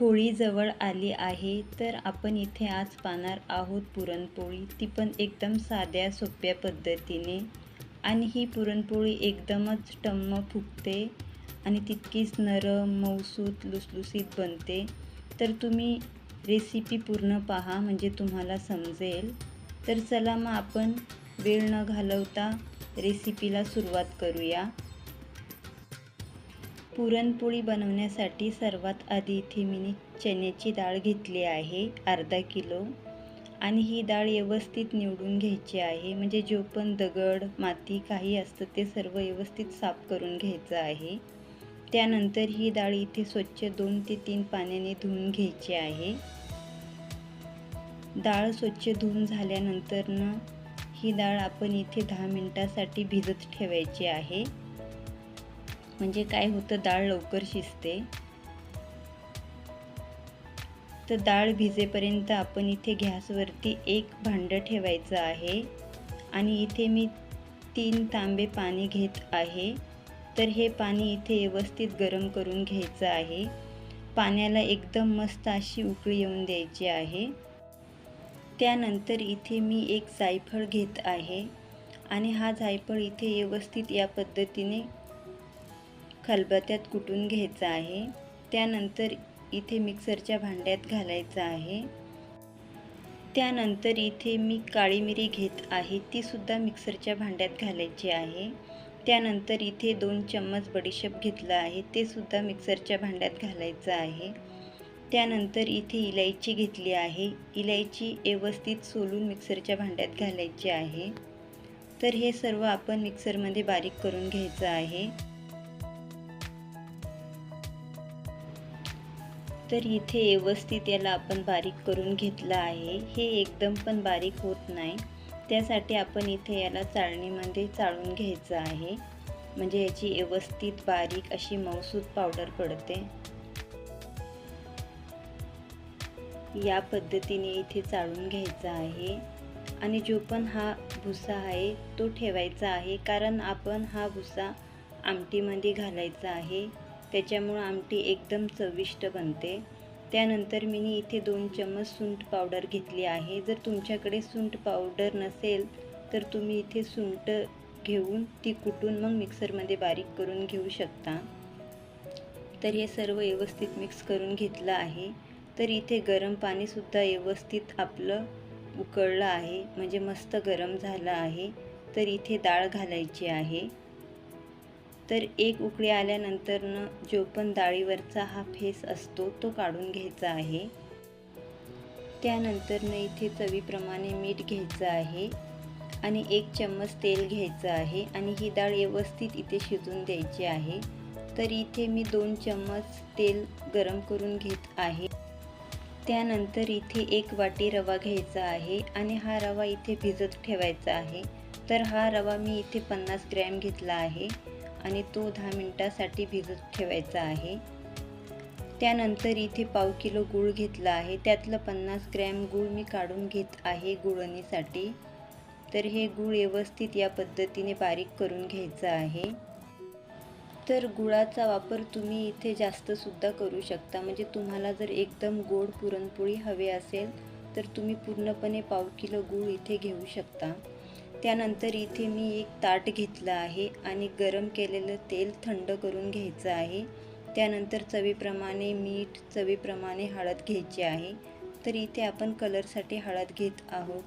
होळी जवळ आली आहे तर आपण इथे आज पाहणार आहोत पुरणपोळी. ती पण एकदम साध्या सोप्या पद्धतीने. आणि ही पुरणपोळी एकदमच टम्म फुगते आणि तितकीच नरम मऊसूत लुसलुसीत बनते. तर तुम्ही रेसिपी पूर्ण पहा म्हणजे तुम्हाला समजेल. तर चला मग आपण वेळ न घालवता रेसिपीला सुरुवात करूया. पुरणपोळी बनवण्यासाठी सर्वात आधी इथे मी चण्याची डाळ घेतली आहे अर्धा किलो. आणि ही डाळ व्यवस्थित निवडून घ्यायची आहे. म्हणजे जो पण दगड माती काही असतं ते सर्व व्यवस्थित साफ करून घ्यायचं आहे. त्यानंतर ही डाळ इथे स्वच्छ दोन ते तीन पाण्याने धुवून घ्यायची आहे. डाळ स्वच्छ धुवून झाल्यानंतरनं ही डाळ आपण इथे दहा मिनटासाठी भिजत ठेवायची आहे. म्हणजे काय होतं डाळ लवकर शिजते. तर डाळ भिजेपर्यंत आपण इथे गॅसवरती एक भांडं ठेवायचं आहे. आणि इथे मी तीन तांबे पाणी घेत आहे. तर हे पाणी इथे व्यवस्थित गरम करून घ्यायचं आहे. पाण्याला एकदम मस्त अशी उकळी येऊन द्यायची आहे. त्यानंतर इथे मी एक जायफळ घेत आहे. आणि हा जायफळ इथे व्यवस्थित या पद्धतीने खलबत्त्यात कुटून घ्यायचा आहे. त्यानंतर इथे मिक्सरच्या भांड्यात घालायचं आहे. त्यानंतर इथे मी काळी मिरी घेत आहे तीसुद्धा मिक्सरच्या भांड्यात घालायची आहे. त्यानंतर इथे दोन चम्मच बडीशेप घेतलं आहे ते सुद्धा मिक्सरच्या भांड्यात घालायचं आहे. त्यानंतर इथे इलायची घेतली आहे इलायची व्यवस्थित सोलून मिक्सरच्या भांड्यात घालायची आहे. तर हे सर्व आपण मिक्सरमध्ये बारीक करून घ्यायचं आहे. तर इथे व्यवस्थित याला आपण बारीक करून घेतलं आहे. हे एकदम पण बारीक होत नाही. त्यासाठी आपण इथे याला चाळणीमध्ये चाळून घ्यायचं आहे. म्हणजे याची व्यवस्थित बारीक अशी मौसूद पावडर पडते. या पद्धतीने इथे चाळून घ्यायचा आहे. आणि जो पण हा भुसा आहे तो ठेवायचा आहे. कारण आपण हा भुसा आमटीमध्ये घालायचा आहे. त्याच्यामुळं आमटी एकदम चविष्ट बनते. त्यानंतर मी इथे दोन चम्मच सुंठ पावडर घेतली आहे. जर तुमच्याकडे सुंठ पावडर नसेल तर तुम्ही इथे सुंठ घेऊन ती कुटून मग मिक्सरमध्ये बारीक करून घेऊ शकता. तर हे सर्व व्यवस्थित मिक्स करून घेतलं आहे. तर इथे गरम पाणीसुद्धा व्यवस्थित आपलं उकळलं आहे. म्हणजे मस्त गरम झालं आहे. तर इथे डाळ घालायची आहे. तर एक उकळी आल्यानंतरनं जो पण डाळीवरचा हा फेस असतो तो काढून घ्यायचा आहे. त्यानंतरनं इथे चवीप्रमाणे मीठ घ्यायचं आहे आणि एक चम्मच तेल घ्यायचं आहे आणि ही डाळ व्यवस्थित इथे शिजून द्यायची आहे. तर इथे मी दोन चम्मच तेल गरम करून घेत आहे. त्यानंतर इथे एक वाटी रवा घ्यायचा आहे आणि हा रवा इथे भिजत ठेवायचा आहे. तर हा रवा मी इथे पन्नास ग्रॅम घेतला आहे. आणि तो दहा मिनटासाठी भिजत ठेवायचा आहे. त्यानंतर इथे पाव किलो गूळ घेतला आहे. त्यातलं पन्नास ग्रॅम गूळ मी काढून घेत आहे गुळणीसाठी. तर हे गूळ व्यवस्थित या पद्धतीने बारीक करून घ्यायचं आहे. तर गुळाचा वापर तुम्ही इथे जास्तसुद्धा करू शकता. म्हणजे तुम्हाला जर एकदम गोड पुरणपोळी हवे असेल तर तुम्ही पूर्णपणे पाव किलो गूळ इथे घेऊ शकता. त्यानंतर इथे मी एक ताट घेतलं आहे आणि गरम केलेलं तेल थंड करून घ्यायचं आहे. त्यानंतर चवीप्रमाणे मीठ चवीप्रमाणे हळद घ्यायची आहे. तर इथे आपण कलरसाठी हळद घेत आहोत.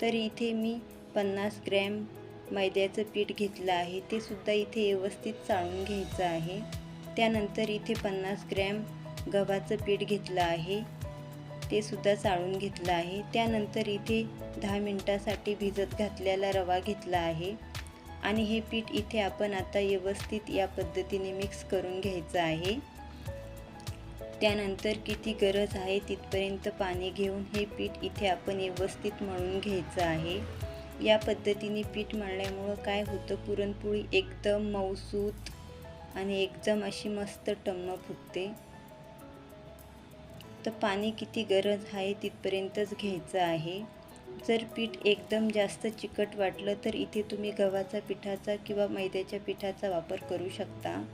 तर इथे मी पन्नास ग्रॅम मैद्याचं पीठ घेतलं आहे. ते सुद्धा इथे व्यवस्थित चाळून घ्यायचं आहे. त्यानंतर इथे पन्नास ग्रॅम गव्हाचं पीठ घेतलं आहे. ते सुद्धा चाळून घेतलं आहे. त्यानंतर इथे दहा मिनटासाठी भिजत घातलेला रवा घेतला आहे. आणि हे पीठ इथे आपण आता व्यवस्थित या पद्धतीने मिक्स करून घ्यायचं आहे. त्यानंतर किती गरज आहे तिथपर्यंत पाणी घेऊन हे पीठ इथे आपण व्यवस्थित मळून घ्यायचं आहे. या पद्धतीने पीठ मळल्यामुळं काय होतं? पुरणपोळी एकदम मऊसूत आणि एकदम अशी मस्त टम्म फुटते. तर पाणी किती गरज आहे तिथपर्यंतच घ्यायचं आहे. जर पीठ एकदम जास्त चिकट वाटलं तर इथे तुम्ही गव्हाचा पिठाचा किंवा मैद्याच्या पिठाचा वापर करू शकता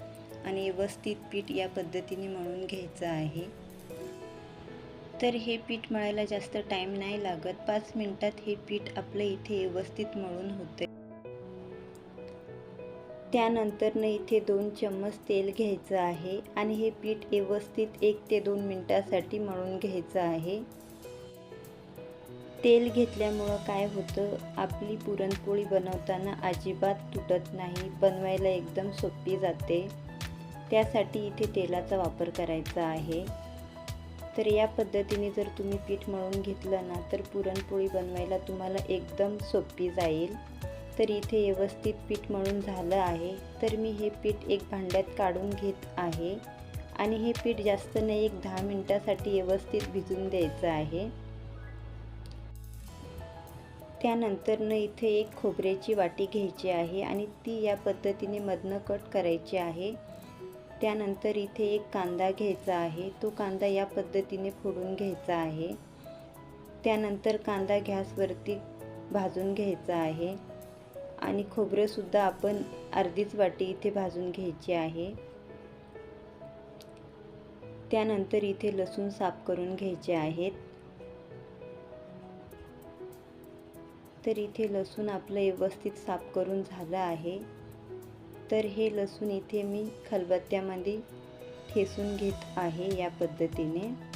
आणि व्यवस्थित पीठ या पद्धतीने मळून घ्यायचं आहे. तर हे पीठ मळायला जास्त टाईम नाही लागत. पाच मिनटात हे पीठ आपलं इथे व्यवस्थित मळून होते त्यानंतरनं इथे दोन चम्मच तेल घ्यायचं आहे आणि हे पीठ व्यवस्थित एक ते दोन मिनटासाठी मळून घ्यायचं आहे. तेल घेतल्यामुळं काय होतं? आपली पुरणपोळी बनवताना अजिबात तुटत नाही बनवायला एकदम सोपी जाते. त्यासाठी इथे तेलाचा वापर करायचा आहे. तर या पद्धतीने जर तुम्ही पीठ मळून घेतलं ना तर पुरणपोळी बनवायला तुम्हाला एकदम सोपी जाईल. तर इथे व्यवस्थित पीठ मळून झालं आहे. तर मी हे पीठ एक भांड्यात काढून घेत आहे. आणि हे पीठ जास्त नाही एक दहा मिनटासाठी व्यवस्थित भिजून द्यायचं आहे. त्यानंतरनं इथे एक खोबऱ्याची वाटी घ्यायची आहे आणि ती या पद्धतीने मधनं कट करायची आहे. त्यानंतर इथे एक कांदा घ्यायचा आहे. तो कांदा या पद्धतीने फोडून घ्यायचा आहे. त्यानंतर कांदा गॅसवरती भाजून घ्यायचा आहे. आणि खोबरंसुद्धा आपण अर्धीच वाटी इथे भाजून घ्यायची आहे. त्यानंतर इथे लसूण साफ करून घ्यायचे आहेत. तर इथे लसूण आपलं व्यवस्थित साफ करून झालं आहे. तर हे लसूण इथे मी खलबत्त्यामध्ये ठेसून घेत आहे या पद्धतीने.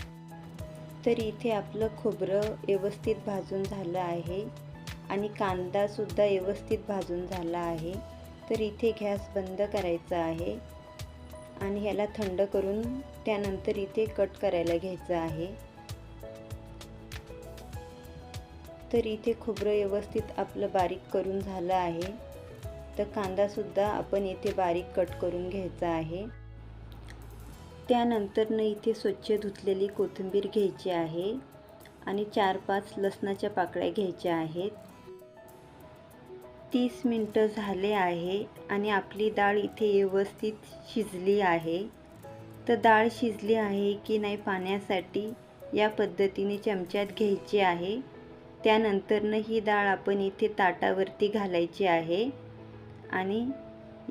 तर इथे आपलं खोबरं व्यवस्थित भाजून झालं आहे. आणि कांदासुद्धा व्यवस्थित भाजून झाला आहे. तर इथे गॅस बंद करायचा आहे. आणि ह्याला थंड करून त्यानंतर इथे कट करायला घ्यायचं आहे. तर इथे खोबरं व्यवस्थित आपलं बारीक करून झालं आहे. तर कांदासुद्धा आपण इथे बारीक कट करून घ्यायचा आहे. त्यानंतरनं इथे स्वच्छ धुतलेली कोथिंबीर घ्यायची आहे. आणि चार पाच लसणाच्या पाकळ्या घ्यायच्या आहेत. तीस मिनटं झाले आहे आणि आपली डाळ इथे व्यवस्थित शिजली आहे. तर डाळ शिजली आहे की नाही पाण्यासाठी या पद्धतीने चमच्यात घ्यायची आहे. त्यानंतरनं ही डाळ आपण इथे ताटावरती घालायची आहे आणि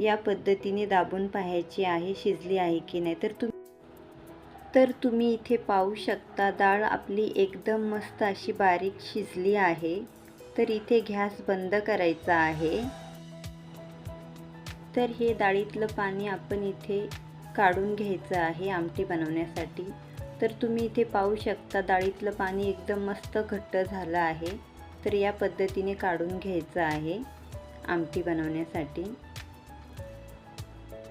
या पद्धतीने दाबून पाहायची आहे शिजली आहे की नाही. तर तुम तर तुम्ही इथे पाहू शकता डाळ आपली एकदम मस्त अशी बारीक शिजली आहे. तर इथे गॅस बंद करायचा आहे. तर हे डाळीतलं पाणी आपण इथे काढून घ्यायचं आहे आमटी बनवण्यासाठी. तर तुम्ही इथे पाहू शकता डाळीतलं पाणी एकदम मस्त घट्ट झालं आहे. तर या पद्धतीने काढून घ्यायचं आहे आमटी बनवण्यासाठी.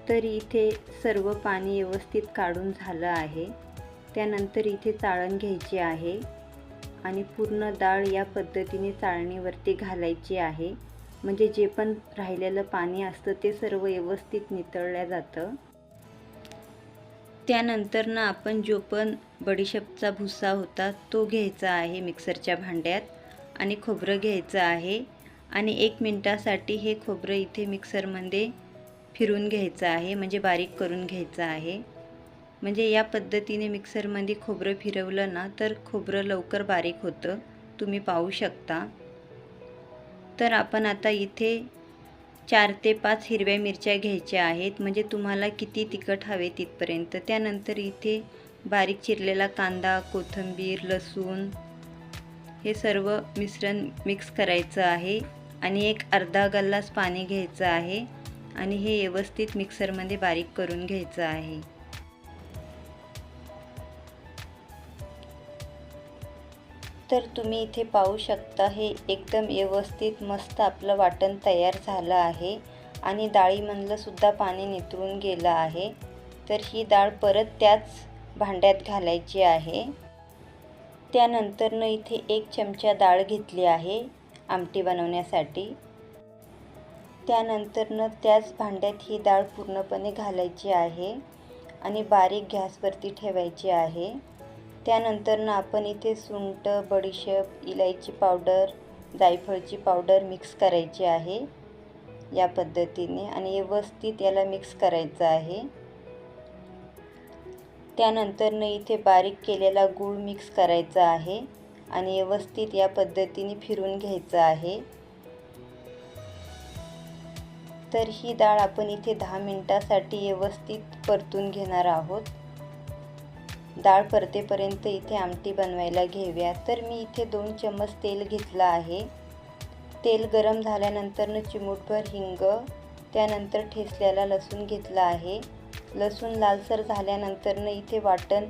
तर इथे सर्व पाणी व्यवस्थित काढून झालं आहे. त्यानंतर इथे चाळण घ्यायची आहे. आणि पूर्ण डाळ या पद्धतीने चाळणीवरती घालायची आहे. म्हणजे जे पण राहिलेलं पाणी असतं ते सर्व व्यवस्थित नितळलं जातं. त्यानंतर ना आपण जो पण बडीशेपचा भुसा होता तो घ्यायचा आहे मिक्सरच्या भांड्यात आणि खोबरं घ्यायचं आहे. आणि एक मिनटासाठी हे खोबरं इथे मिक्सरमध्ये फिरून घ्यायचं आहे. म्हणजे बारीक करून घ्यायचं आहे. म्हणजे या पद्धतीने मिक्सरमध्ये खोबरं फिरवलं ना तर खोबरं लवकर बारीक होतं. तुम्ही पाहू शकता. तर आपण आता इथे चार ते पाच हिरव्या मिरच्या घ्यायच्या आहेत. म्हणजे तुम्हाला किती तिखट हवे तिथपर्यंत. त्यानंतर इथे बारीक चिरलेला कांदा कोथिंबीर लसूण हे सर्व मिश्रण मिक्स करायचं आहे. आणि एक अर्धा गल्लास पाणी घ्यायचं आहे. आणि हे व्यवस्थित मिक्सरमध्ये बारीक करून घ्यायचं आहे. तर तुम्ही इथे पाहू शकता हे एकदम व्यवस्थित मस्त आपलं वाटण तयार झालं आहे. आणि डाळीमधलं सुद्धा पाणी नितळून गेलं आहे. तर ही डाळ परत त्याच भांड्यात घालायची आहे. त्यानंतरनं इथे एक चमचा डाळ घेतली आहे आमटी बनवण्यासाठी. त्यानंतरनं त्याच भांड्यात ही डाळ पूर्णपणे घालायची आहे. आणि बारीक गॅसवरती ठेवायची आहे. त्यानंतरनं आपण इथे सुंठ बडीशेप इलायची पावडर जायफळची पावडर मिक्स करायची आहे या पद्धतीने आणि व्यवस्थित याला मिक्स करायचं आहे. त्यानंतरनं इथे बारीक केलेला गूळ मिक्स करायचा आहे आणि व्यवस्थित या पद्धतीने फिरून घ्यायचं आहे. तर ही डाळ आपण इथे दहा मिनटासाठी व्यवस्थित परतून घेणार आहोत. डाळ परतेपर्यंत इथे आमटी बनवायला घेऊया. तर मी इथे दोन चम्मच तेल घेतलं आहे. तेल गरम झाल्यानंतरनं चिमूटभर हिंग त्यानंतर ठेसल्याला लसूण घेतला आहे. लसूण लालसर झाल्यानंतरनं इथे वाटण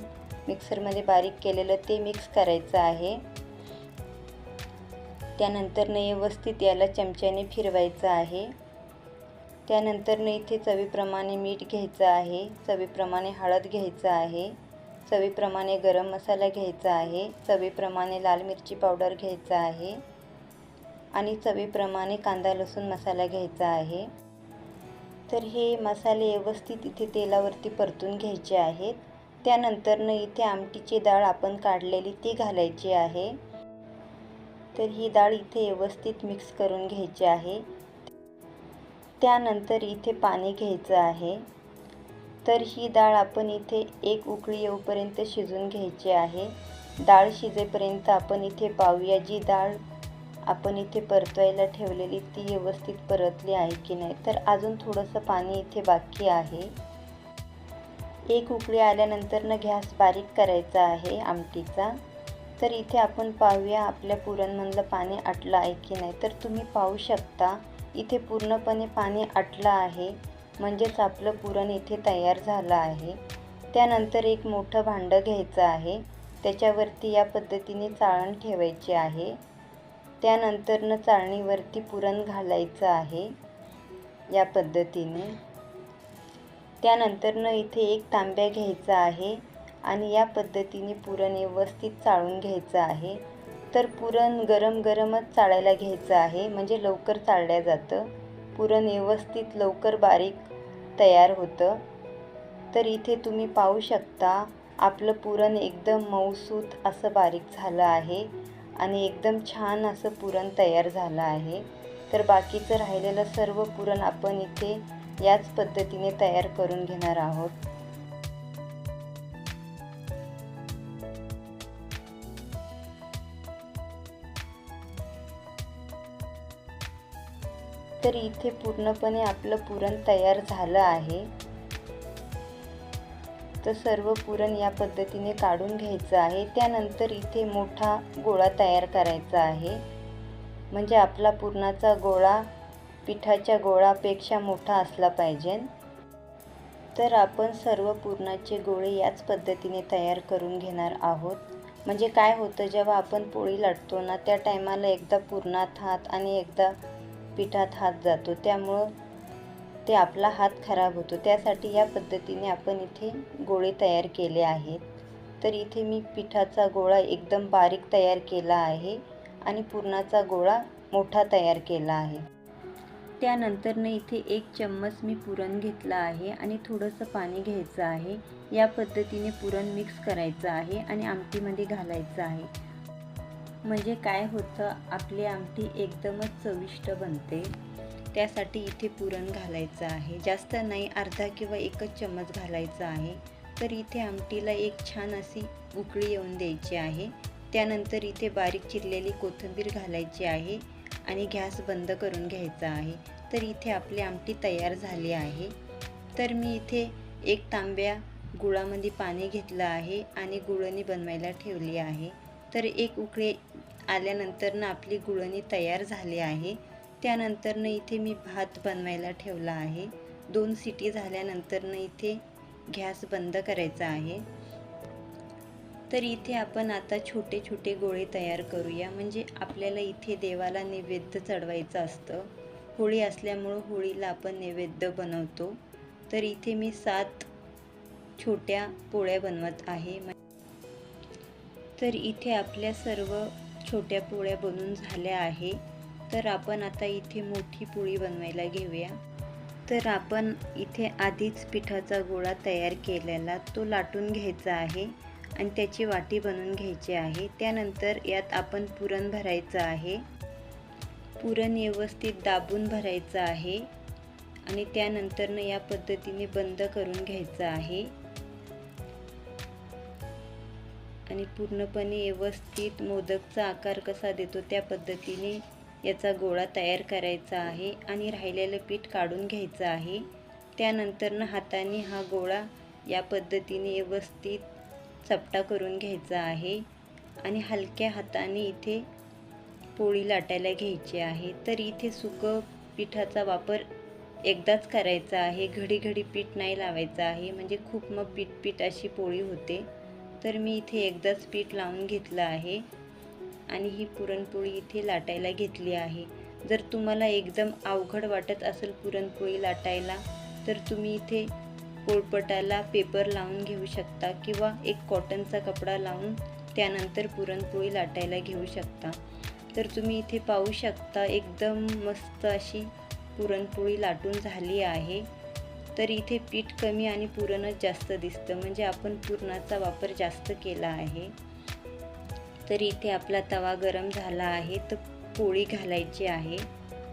मिक्सरमध्ये बारीक केलेलं ते मिक्स करायचं आहे. त्यानंतरनं व्यवस्थित याला चमच्याने फिरवायचं आहे. त्यानंतरनं इथे चवीप्रमाणे मीठ घ्यायचं आहे. चवीप्रमाणे हळद घ्यायचं आहे. चवीप्रमाणे गरम मसाला घ्यायचा आहे. चवीप्रमाणे लाल मिरची पावडर घ्यायचा आहे. आणि चवीप्रमाणे कांदा लसूण मसाला घ्यायचा आहे. तर हे मसाले व्यवस्थित इथे तेलावरती परतून घ्यायचे आहेत. त्यानंतरनं इथे आमटीची डाळ आपण काढलेली ती घालायची आहे. तर ही डाळ इथे व्यवस्थित मिक्स करून घ्यायची आहे. त्यानंतर इथे पाणी घ्यायचं आहे. तर ही डाळ आपण इथे एक उकळी येऊपर्यंत शिजून घ्यायची आहे. डाळ शिजेपर्यंत आपण इथे पाहूया जी डाळ आपण इथे परतवायला ठेवलेली ती व्यवस्थित परतली आहे की नाही. तर अजून थोडंसं पाणी इथे बाकी आहे. एक उकळी आल्यानंतरनं गॅस बारीक करायचा आहे आमटीचा. तर इथे आपण पाहूया आपल्या पुरणमधलं पाणी आटलं आहे की नाही. तर तुम्ही पाहू शकता इथे पूर्णपणे पाणी आटलं आहे. म्हणजेच आपलं पुरण इथे तयार झालं आहे. त्यानंतर एक मोठं भांडं घ्यायचं आहे. त्याच्यावरती या पद्धतीने चाळण ठेवायची आहे. त्यानंतरनं चाळणीवरती पुरण घालायचं आहे. या पद्धतीने. त्यानंतरनं इथे एक तांब्या घ्यायचा आहे आणि या पद्धतीने पुरण व्यवस्थित चाळून घ्यायचं आहे. तर पुरण गरम गरमच चाळायला घ्यायचं आहे. म्हणजे लवकर चाळल्या जातं. पुरण व्यवस्थित लवकर बारीक तयार होतं. तर इथे तुम्ही पाहू शकता आपलं पुरण एकदम मऊसूत असं बारीक झालं आहे आणि एकदम छान असं पुरण तयार झालं आहे. तर बाकीचं राहिलेलं सर्व पुरण आपण इथे याच पद्धतीने तयार करून घेणार आहोत. तर इथे पूर्णपणे आपलं पुरण तयार झालं आहे. तर सर्व पुरण या पद्धतीने काढून घ्यायचं आहे. त्यानंतर इथे मोठा गोळा तयार करायचा आहे. म्हणजे आपला पुरणाचा गोळा पिठाच्या गोळापेक्षा मोठा असला पाहिजे. तर आपण सर्व पुरणाचे गोळे याच पद्धतीने तयार करून घेणार आहोत. म्हणजे काय होतं जेव्हा आपण पोळी लाटतो ना त्या टायमाला एकदा पुरणात हात आणि एकदा पिठात हात जातो. त्यामुळं ते आपला हात खराब होतो. त्यासाठी या पद्धतीने आपण इथे गोळे तयार केले आहेत. तर इथे मी पिठाचा गोळा एकदम बारीक तयार केला आहे आणि पुरणाचा गोळा मोठा तयार केला आहे. त्यानंतरनं इथे एक चम्मच मी पुरण घेतला आहे आणि थोडंसं पाणी घ्यायचं आहे. या पद्धतीने पुरण मिक्स करायचं आहे आणि आमटीमध्ये घालायचं आहे. म्हणजे काय होतं आपली आमटी एकदमच चविष्ट बनते. त्यासाठी इथे पुरण घालायचं आहे. जास्त नाही अर्धा किंवा एकच चम्मच घालायचा आहे. तर इथे आमटीला एक छान अशी उकळी येऊन द्यायची आहे. त्यानंतर इथे बारीक चिरलेली कोथिंबीर घालायची आहे आणि गॅस बंद करून घ्यायचा आहे. तर इथे आपली आमटी तयार झाली आहे. तर मी इथे एक तांब्या गुळामध्ये पाणी घेतलं आहे आणि गुळणी बनवायला ठेवली आहे. तर एक उकळी आल्यानंतरनं आपली गुळणी तयार झाली आहे. त्यानंतरनं इथे मी भात बनवायला ठेवला आहे. दोन सिटी झाल्यानंतरनं इथे गॅस बंद करायचा आहे. तर इथे आपण आता छोटे छोटे गोळे तयार करूया. म्हणजे आपल्याला इथे देवाला नैवेद्य चढवायचं असतं. होळी असल्यामुळं होळीला आपण नैवेद्य बनवतो. तर इथे मी सात छोट्या पोळ्या बनवत आहे. तर इथे आपल्या सर्व छोट्या पोळ्या बनून झाल्या आहे. तर आपण आता इथे मोठी पोळी बनवायला घेऊया. तर आपण इथे आधीच पिठाचा गोळा तयार केलेला तो लाटून घ्यायचा आहे आणि त्याची वाटी बनवून घ्यायची आहे. त्यानंतर यात आपण पुरण भरायचं आहे. पुरण व्यवस्थित दाबून भरायचं आहे आणि त्यानंतरनं या पद्धतीने बंद करून घ्यायचं आहे. आणि पूर्णपणे व्यवस्थित मोदकचा आकार कसा देतो त्या पद्धतीने याचा गोळा तयार करायचा आहे आणि राहिलेलं पीठ काढून घ्यायचं आहे. त्यानंतरनं हाताने हा गोळा या पद्धतीने व्यवस्थित चपटा करून घ्यायचा आहे आणि हलक्या हाताने इथे पोळी लाटायला घ्यायची आहे. तर इथे सुकं पिठाचा वापर एकदाच करायचा आहे. घडी घडी पीठ नाही लावायचं आहे. म्हणजे खूप मग पीठ पीठ अशी पोळी होते. तर मी इथे एकदाच पीठ लावून घेतलं आहे. आणि ही पुरणपोळी इथे लाटायला घेतली आहे. जर तुम्हाला एकदम अवघड वाटत असेल पुरणपोळी लाटायला तर तुम्ही इथे पोळपटाला पेपर लावून घेऊ शकता किंवा एक कॉटनचा कपडा लावून त्यानंतर पुरणपोळी लाटायला घेऊ शकता. तर तुम्ही इथे पाहू शकता एकदम मस्त अशी पुरणपोळी लाटून झाली आहे. तर इथे पीठ कमी आणि पुरणच जास्त दिसतं. म्हणजे आपण पुरणाचा वापर जास्त केला आहे. तर इथे आपला तवा गरम झाला आहे. तर पोळी घालायची आहे.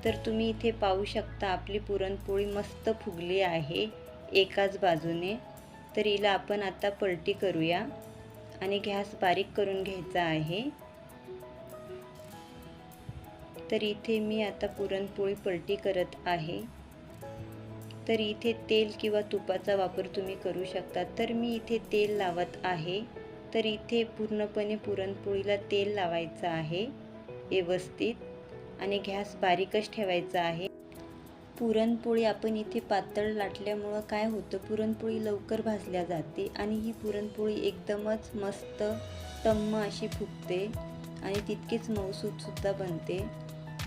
तर तुम्ही इथे पाहू शकता आपली पुरणपोळी मस्त फुगली आहे एकाच बाजूने. तर हिला आपण आता पलटी करूया आणि गॅस बारीक करून घ्यायचा आहे. तर इथे मी आता पुरणपोळी पलटी करत आहे. तर इथे तेल किंवा तुपाचा वापर तुम्ही करू शकता. तर मी इथे तेल लावत आहे. तर इथे पूर्णपणे पुरणपोळीला तेल लावायचं आहे व्यवस्थित. आणि गॅस बारीकच ठेवायचा आहे. पुरणपोळी आपण इथे पातळ लाटल्यामुळं काय होतं? पुरणपोळी लवकर भाजल्या जाते आणि ही पुरणपोळी एकदमच मस्त टम्म अशी फुगते आणि तितकीच मऊसूदसुद्धा बनते.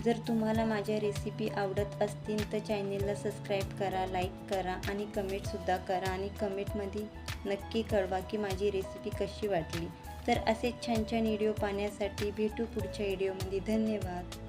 जर तुम्हाला माझ्या रेसिपी आवडत असतील तर चॅनेलला सबस्क्राईब करा लाईक करा आणि कमेंटसुद्धा करा आणि कमेंटमध्ये नक्की कळवा की माझी रेसिपी कशी वाटली. तर असेच छान छान व्हिडिओ पाहण्यासाठी भेटू पुढच्या व्हिडिओमध्ये धन्यवाद.